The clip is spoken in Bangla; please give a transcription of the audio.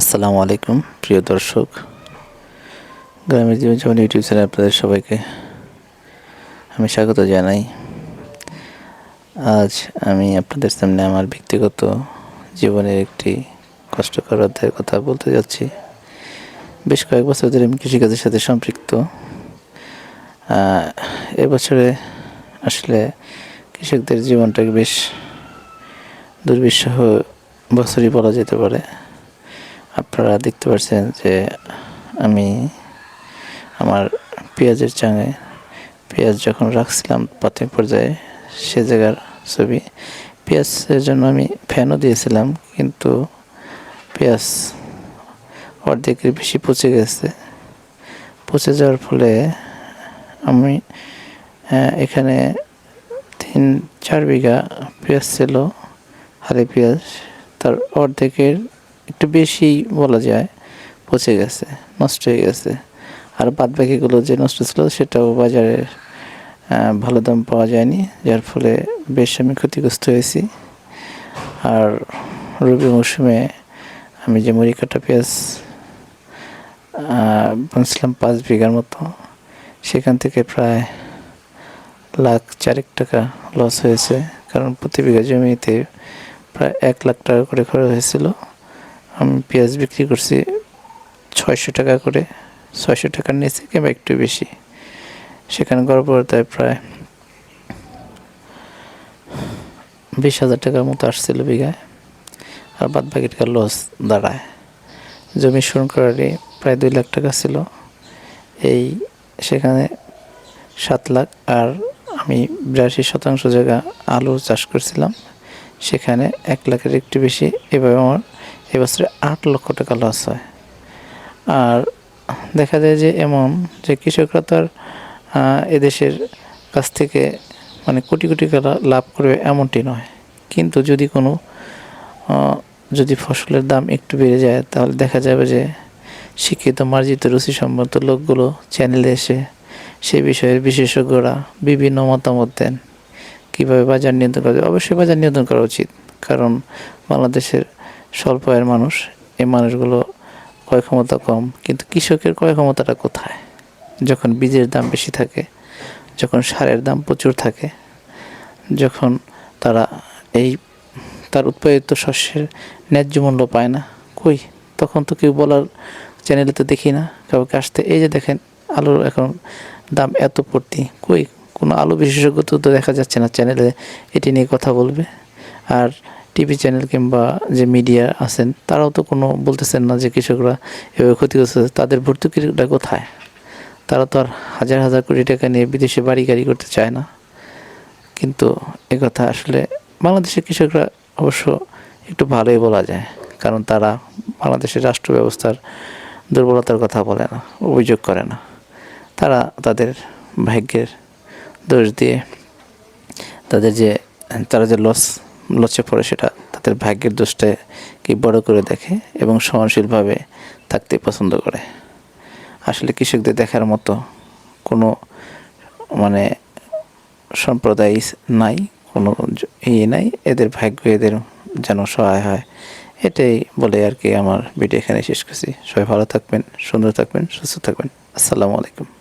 আসসালামু আলাইকুম, প্রিয় দর্শক। গ্রামের জীবন যেমন ইউটিউব চ্যানেল আপনাদের সবাইকে আমি স্বাগত জানাই। আজ আমি আপনাদের সামনে আমার ব্যক্তিগত জীবনের একটি কষ্টকর অধ্যায়ের কথা বলতে যাচ্ছি। বেশ কয়েক বছর ধরে আমি কৃষিকাজের সাথে সম্পৃক্ত। এবছরে আসলে কৃষকদের জীবনটাকে বেশ দুর্বিষহ বছরই বলা যেতে পারে। আপনারা দেখতে পাচ্ছেন যে আমি আমার পেঁয়াজের চাঙে পেঁয়াজ যখন রাখছিলাম প্রাথমিক পর্যায়ে সে জায়গার ছবি, পেঁয়াজের জন্য আমি ফ্যানও দিয়েছিলাম, কিন্তু পেঁয়াজ অর্ধেকের বেশি পচে গেছে। পচে যাওয়ার ফলে আমি এখানে তিন, চার বিঘা পেঁয়াজ ছিল হালি পেঁয়াজ, তার অর্ধেকের একটু বেশি বলা যায়, পচে গেছে, নষ্ট হয়ে গেছে। আর বাদ বাকিগুলো যে নষ্ট ছিল সেটাও বাজারে ভালো দাম পাওয়া যায়নি, যার ফলে বেশ আমি ক্ষতিগ্রস্ত হয়েছি। আর রবি মৌসুমে আমি যে মুড়ি, কাটা পেঁয়াজ বুনছিলাম পাঁচ বিঘার মতো, সেখান থেকে প্রায় লাখ চারেক টাকা লস হয়েছে। কারণ প্রতি বিঘা জমিতে প্রায় এক লাখ টাকা করে খরচ হয়েছিল। আমি পেঁয়াজ বিক্রি করছি ছয়শো টাকা করে। ছয়শো টাকার নিচে কিংবা একটু বেশি। সেখানে গড়পড়তায় প্রায় বিশ হাজার টাকার মতো আসছিল বিঘায়। আর বাদ বাকি টাকা লস দাঁড়ায়। জমি সরকারি প্রায় দুই লাখ টাকা ছিল। এই সেখানে সাত লাখ। আর আমি বিরাশি শতাংশ জায়গা আলু চাষ করছিলাম। সেখানে এক লাখের একটু বেশি। এভাবে আমার এবছরে আট লক্ষ টাকা লস হয়। আর দেখা যায় যে এমন যে কৃষকরা তো আর আহ, এদেশের কাছ থেকে মানে কোটি কোটি টাকা লাভ করবে এমনটি নয়। কিন্তু যদি কোনো যদি ফসলের দাম একটু বেড়ে যায় তাহলে দেখা যাবে যে শিক্ষিত মার্জিত রুচিসম্মত লোকগুলো চ্যানেলে এসে সে বিষয়ের বিশেষজ্ঞরা বিভিন্ন মতামত দেন। কীভাবে বাজার নিয়ন্ত্রণ করা যায়? অবশ্যই বাজার নিয়ন্ত্রণ করা উচিত। কারণ বাংলাদেশের স্বল্প আয়ের মানুষ, এই মানুষগুলো ক্রয় ক্ষমতা কম, কিন্তু কৃষকের ক্রয় ক্ষমতাটা কোথায়? যখন বীজের দাম বেশি থাকে, যখন সারের দাম প্রচুর থাকে, যখন তারা এই, তার উৎপাদিত শস্যের ন্যায্য মূল্য পায় না, কই? তখন তো কেউ বলার চ্যানেলে তো দেখি না, কাউকে আসতে, এই যে দেখেন আলুর এখন দাম এত পড়তি, কই? কোনো আলু বিশেষজ্ঞ তো দেখা যাচ্ছে না চ্যানেলে এটি নিয়ে কথা বলবে, আর টিভি চ্যানেল কিংবা যে মিডিয়া আছেন, তারাও তো কোনো বলতেছেন না যে কৃষকরা এভাবে ক্ষতিগ্রস্ত হচ্ছে। তাদের ভর্তুকিটা কোথায়? তারা তো আর হাজার হাজার কোটি টাকা নিয়ে বিদেশে বাড়ি গাড়ি করতে চায় না। কিন্তু কথা আসলে বাংলাদেশের কৃষকরা অবশ্য একটু ভালোই বলা যায়, কারণ তারা বাংলাদেশের রাষ্ট্র ব্যবস্থার দুর্বলতার কথা বলে না, অভিযোগ করে না। তারা তাদের ভাগ্যের দোষ দিয়ে তাদের যে, তারা যে লস লসে পড়ে সেটা। তাদের ভাগ্যের দোষটা কি বড় করে দেখে এবং সহনশীলভাবে থাকতে পছন্দ করে। আসলে কৃষকদের দেখার মতো কোনো মানে সম্প্রদায় নাই, কোনো ইয়ে নাই। এদের ভাগ্য এদের যেন সহায় হয়। এটাই বলে আর কি আমার ভিডিও এখানে শেষ করছি। সবাই ভালো থাকবেন, সুন্দর থাকবেন, সুস্থ থাকবেন। আসসালামু আলাইকুম।